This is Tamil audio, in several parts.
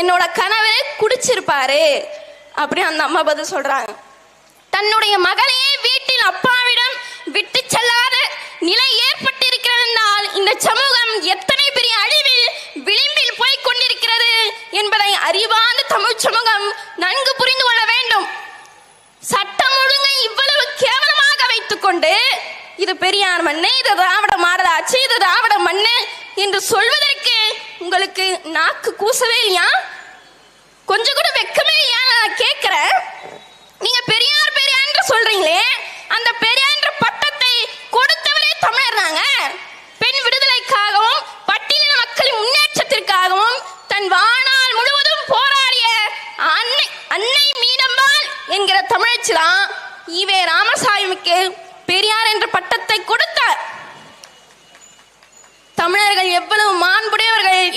என்னோட கணவர் குடிச்சிருப்பாரு. அப்படின்னு அந்த அம்மா பதில் சொல்றாங்க. தன்னுடைய மகளையே வீட்டில் அப்பாவிடம் விட்டு செல்லாத நிலை ஏற்பட்டிருக்கிறதால் இந்த சமூகம் எத்தனை பெரிய அழிவில் விளிம்பில் போய் கொண்டிருக்கிறது என்பதை அறிவார்ந்த தமிழ் சமூகம் நன்கு புரிந்து கொள்ள வேண்டும். சட்டம் ஒழுங்கை இவ்வளவு கேவலமாக வைத்துக்கொண்டு இது பெரியார் மண்ணு இது திராவிட மாடலாச்சு இது திராவிட மண்ணு என்று சொல்வதற்கு உங்களுக்கு நாக்கு கூசவே இல்லையா? கொஞ்சம் கூட வெக்கமே இல்லையா? நான் கேட்கிறேன். நீங்க பெரியார் பெரியார் சொல்றீங்களே அந்த பெரியார் பட்டத்தை கொடுத்தவரே தமிழர் தாங்க பெண் விடுதலைக்காகவும் பட்டியலின மக்களின் முன்னேற்றத்திற்காகவும் தன் வாழ்நாள் முழுவதும் போராடிய அன்னை அன்னை மீனம்பாள் என்கிற தமிழச்சி தான் ஈவே ராமசாமிக்கு பெரியார் என்ற பட்டத்தை கூட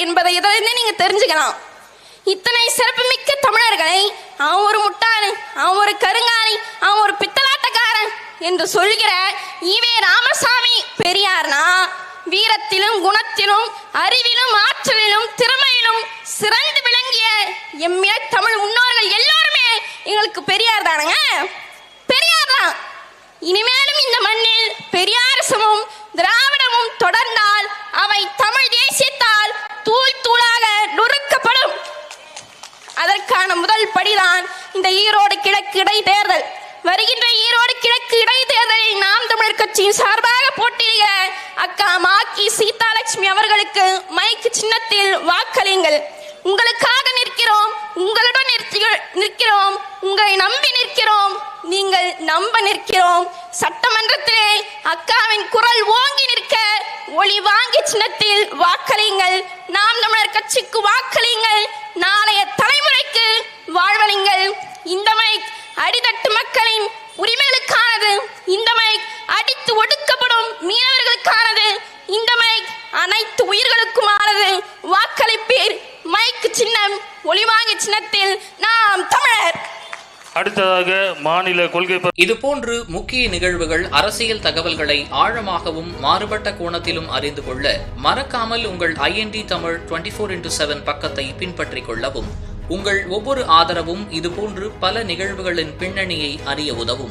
என்பதை இதிலிருந்து நீங்க தெரிஞ்சுக்கலாம்? இத்தனை சிறப்புமிக்க தமிழர்களை அவன் ஒரு முட்டாளு அவன் ஒரு கருங்காலி அவன் ஒரு பித்தலாட்டக்காரன் என்று சொல்கிற ஈவே ராமசாமி பெரியார்னா வீரத்திலும் குணத்திலும் அறிவிலும் ஆற்றலிலும் திறமையிலும் சிறந்து விளங்கிய எம்மிய தமிழ் முன்னோர்கள் எல்லாருமே எங்களுக்கு பெரியார் தானுங்க? பெரியார் தான். இனிமேலும் இந்த ஈரோடு கிழக்கு இடைத்தேர்தல். வருகின்ற ஈரோடு கிழக்கு இடைத்தேர்தலில் நாம் தமிழர் கட்சியின் சார்பாக போட்டியிடுகிற அக்கா மாக்கி சீதாலட்சுமி அவர்களுக்கு மைக்கு சின்னத்தில் வாக்களியுங்கள். உங்களுக்காக நிற்கிறோம் உங்களுடன் நிற்கிறோம் உங்களை நம்பி நிற்கிறோம் நீங்கள் நம்ப நிற்கிறோம். சட்டமன்றத்திலே அக்காவின் குரல் ஓங்கி நிற்க ஒளி வாங்கி சின்னத்தில் வாக்களியுங்கள். நாம் தமிழர் கட்சிக்கு வாக்களியுங்கள். நாளைய தலைமுறைக்கு உயிர்களுக்குமானது வாக்களிப்பீர். மைக் சின்னம் ஒளிவாங்கி சின்னத்தில் நாம் தமிழர். அடுத்ததாக மாநில கொள்கை இதுபோன்று முக்கிய நிகழ்வுகள் அரசியல் தகவல்களை ஆழமாகவும் மாறுபட்ட கோணத்திலும் அறிந்து கொள்ள மறக்காமல் உங்கள் IND Tamil twenty four into seven பக்கத்தை பின்பற்றிக் கொள்ளவும். உங்கள் ஒவ்வொரு ஆதரவும் இதுபோன்று பல நிகழ்வுகளின் பின்னணியை அறிய உதவும்.